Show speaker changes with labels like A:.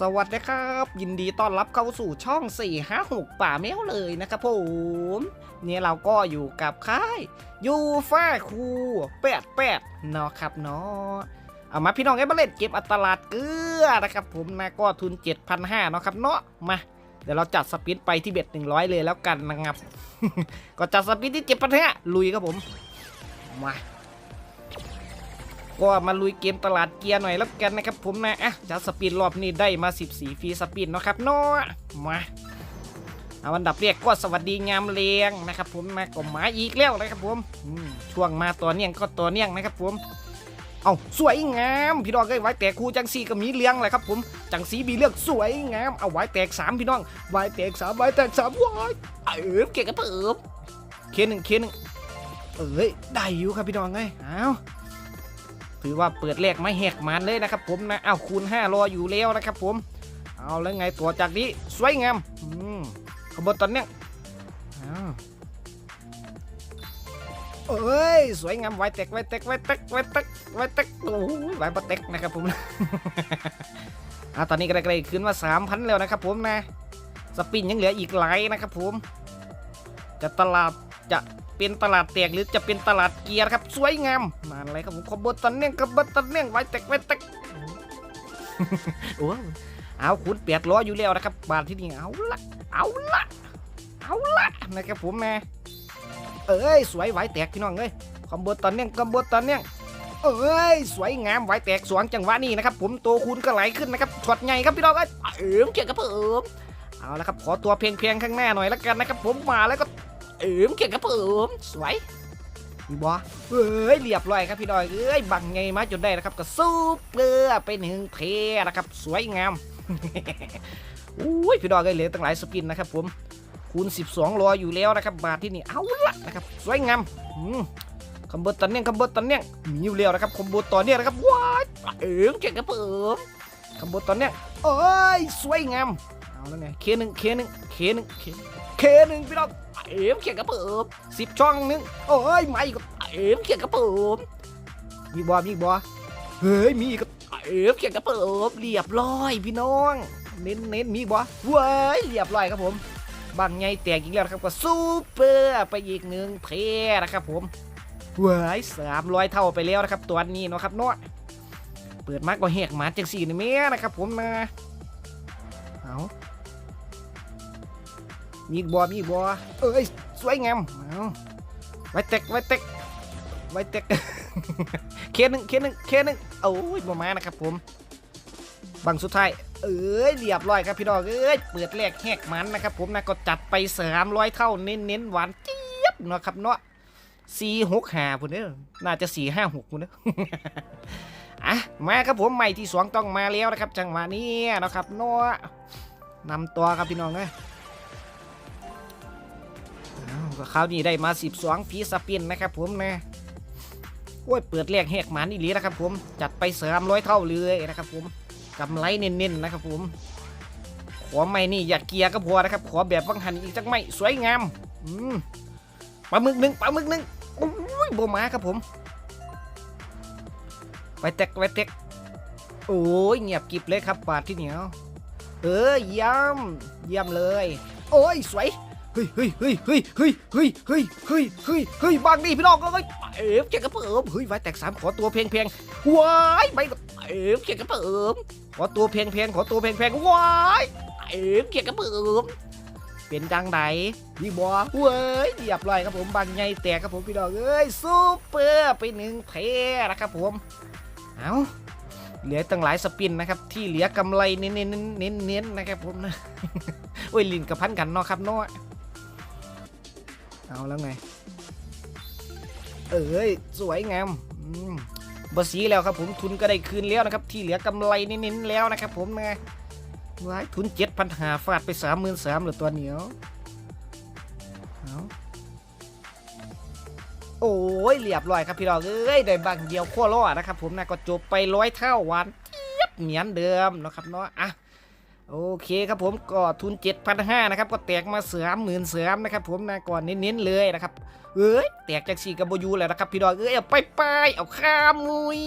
A: สวัสดีครับ ยินดีต้อนรับเข้าสู่ช่อง 456 ป่าแมวเลยนะครับผมเนี่ยเราก็อยู่กับค่ายยูฟ่าคูแปดแปดเนาะครับเนาะเอามาพี่น้องไอ้มาเล่นเก็บอัตราดเกลือนะครับผมนะก็ทุน 7,500เนาะครับเนาะมาเดี๋ยวเราจัดสปินไปที่เบ็ด100 เลยแล้วกันนะครับ ก็จัดสปินที่7,500ลุยครับผมมา ก็มาลุยเกมตลาดเกียร์หน่อยแล้วกันนะครับผมนะอะจะสปีดรอบนี้ได้มา 14ฟรีสปีดเนาะครับเนาะมาเอาอันดับเรียกก็สวัสดีงามเลียงนะครับ ผมนะก็มาอีกแล้วนะครับผมช่วงมาตัวเนียงก็ตัวเนียงนะครับผมเอาสวยงามพี่น้องเอ้ยไว้แตกคูจังสีก็มีเลี้ยงแหละครับผมจังสีมีเลือกสวยงามเอาไว้แตกสามพี่น้องไว้แตกสามไว้แตกสามว้ายเออเก่งกระเปิบเคหนึ่งเคหนึ่งเอ้ยได้อยู่ครับพี่น้องเอ้ยเอา ถือว่าเปิดแรกไม่แหกมันเลยนะครับผมนะเอาคูณ5รออยู่แล้วนะครับผม เอาแล้วไงตัวจากนี้สวยงามอืมขบวนตอนเนี้ยเอ้ยสวยงามไวเต็กไวเต็กไวเต็กไวเต็กไวเต็กโอ้ยไวปะเต็กนะครับผมอ่าตอนนี้ก็ได้ขึ้นมา3,000แล้วนะครับผมนะ สปินยังเหลืออีกหลายนะครับผม จะตลาดจะ เป็นตลาดแตกหรือจะเป็นตลาดเกียร์ครับสวยงามมาอะไรครับผมขบวนตันเน่งขบวนตันเน่งไว้แตกไว้แตกโอ้เอาขุนเปียดล้ออยู่แล้วนะครับบาทที่นี่เอาละเอาละเอาละนะครับผมนะเอ้ยสวยไว้แตกพี่น้องเอ้ยขบวนตันเน่งขบวนตันเน่งเอ้ยสวยงามไว้แตกสวงจังหวะนี้นะครับผมตัวคูณก็ไหลขึ้นนะครับช็อตใหญ่ครับพี่น้องเอ้ยเอิมเกี่ยวกับเอิมเอาละครับขอตัวเพียงเพียงๆข้างหน้าหน่อยละกันนะครับผมมาแล้วก็ เอิมเก่งกับผมสวยมีบอเอ้ยเรียบร้อยครับพี่ดอยเอ้ยบังไงมาจนได้นะครับก็ซูเปอร์ไปหนึ่งเทนะครับ สวยงามอุ้ยพี่ดอยก็เหลือตั้งหลายสปินนะครับผมคูณ 12 รออยู่แล้วนะครับ บาทที่นี่เอาละนะครับ สวยงามอืมคอมโบตันเนี่ยคอมโบตันเนี่ยมีอยู่แล้วนะครับคอมโบตอนเนี่ยนะครับว้าเอิมเก่งกับผมคอมโบตอนเนี่ยเอ้ยสวยงามเอาแล้วไงเคหนึ่งเคหนึ่งเคหนึ่งเค เคหนึ่งพี่ดอยเอ็มเขียนกระเปิบสิบช่องหนึงโอ้ยมาอีกก็เอ็มเขียนกระเปิบมีบอมีบอเฮ้ยมีอีกก็เอ็มเขียนกระเปิบเรียบร้อยพี่น้อง เน้นเน้นมีบอเว้ยเรียบร้อยครับผมบางไงแตกอีกแล้วนะครับก็ซูเปอร์ไปอีกหนึ่งเพนะครับผมเว้ยสามร้อยเท่าไปแล้วนะครับตัวนี้เนาะครับเนาะเปิดมากกว่าแหกหมาจังสี่นี่แม่นะครับผมนะเอา มีอีกบัวมีอีกบัวเอ้ยสวยงามเอาไว้เต็กไว้เต็กไว้เต็กเคหนึ่งเคหนึ่งเคหนึ่งโอ้ยบัวมานะครับผมบังสุดท้ายเอ้ยเรียบร้อยครับพี่น้องเอ้ยเปิดแรกแหกมันนะครับผมนะก็จัดไปสามร้อยเท่าเน้นเน้นหวานเจี๊ยบเนาะครับเนาะสี่หกห้าพุ่นเด้อน่าจะสี่ห้าหกพุ่นเด้ออะมาครับผมใหม่ที่สองต้องมาแล้วนะครับ จังหวะนี้นะครับเนาะนำตัวครับพี่น้องเอ้ย คราวนี้ได้มา 12พีสปินนะครับผมนะโอ้ยเปิดแรกแหกหมันอีหลีนะครับผมจัดไปเสริมร้อยเท่าเลยนะครับผมกำไรเน้นๆนะครับผมขอไม่นี่อย่าเกียร์ก็พอนะครับ ขอแบบวังหันอีกจักไม่สวยงามอืมปลาหมึกหนึ่งปลาหมึกหนึ่งโอ้ยโบมาครับผม ไปเต็กไปเต็กโอ้ยเงียบกิบเลยครับปาดที่เหนียว เออเยี่ยมเยี่ยมเลย โอ้ยสวย ฮ้ยเฮ้ยเฮ้ยเฮ้ยเฮ้ยเฮ้ยเฮ้ยเฮ้ยเฮ้ยเฮ้ยบางดีพี่น้องก็เฮ้ยเอ๋เจ๊กระเปิมเฮ้ยไว้แตกสามขอตัวเพลงเพลงว้ายไปเอ๋เจ๊กระเปิมขอตัวเพลงเพลงขอตัวเพลงเพลงว้ายเอ๋เจ๊กระเปิมเป็นจังไหนพี่บัวเว้ยเรียบร้อยครับผมบางใหญ่แตกครับผมพี่น้องเอ้ยซูเปอร์ไปหนึ่งเพนะครับผมเอาเหลือตั้งหลายสปินนะครับที่เหลือกำไรเน้นๆเน้นๆเน้นๆนะครับผมนะโอ้ยลินกับพันกันเนาะครับเนาะ เอาแล้วไง เอ้ยสวยงามอืมบอสีแล้วครับผมทุนก็ได้คืนแล้วนะครับ ที่เหลือกำไรเน้นๆแล้วนะครับ ผมนะว้ายทุนเจ็ดพันหาฟาดไปสามหมื่นสามเหลือตัวเหนียวเอาโอ้ยเรียบร้อยครับพี่น้องเอ้ยได้บางเดียวขั้วล้อนะครับ ผมนะก็จบไปร้อยเท่าวันเจี๊ยบเหมือนเดิมนะครับเนาะอะ โอเคครับผมก็ทุน 7,500นะครับก็แตกมาเสือมหมื่นเสือมนะครับผมนะก่อนเน้นๆเลยนะครับเอ้ยแตกจากสี่กับบอยูแล้วนะครับพี่ดอยเอ้ยเอาไปไปเอาข้ามมุย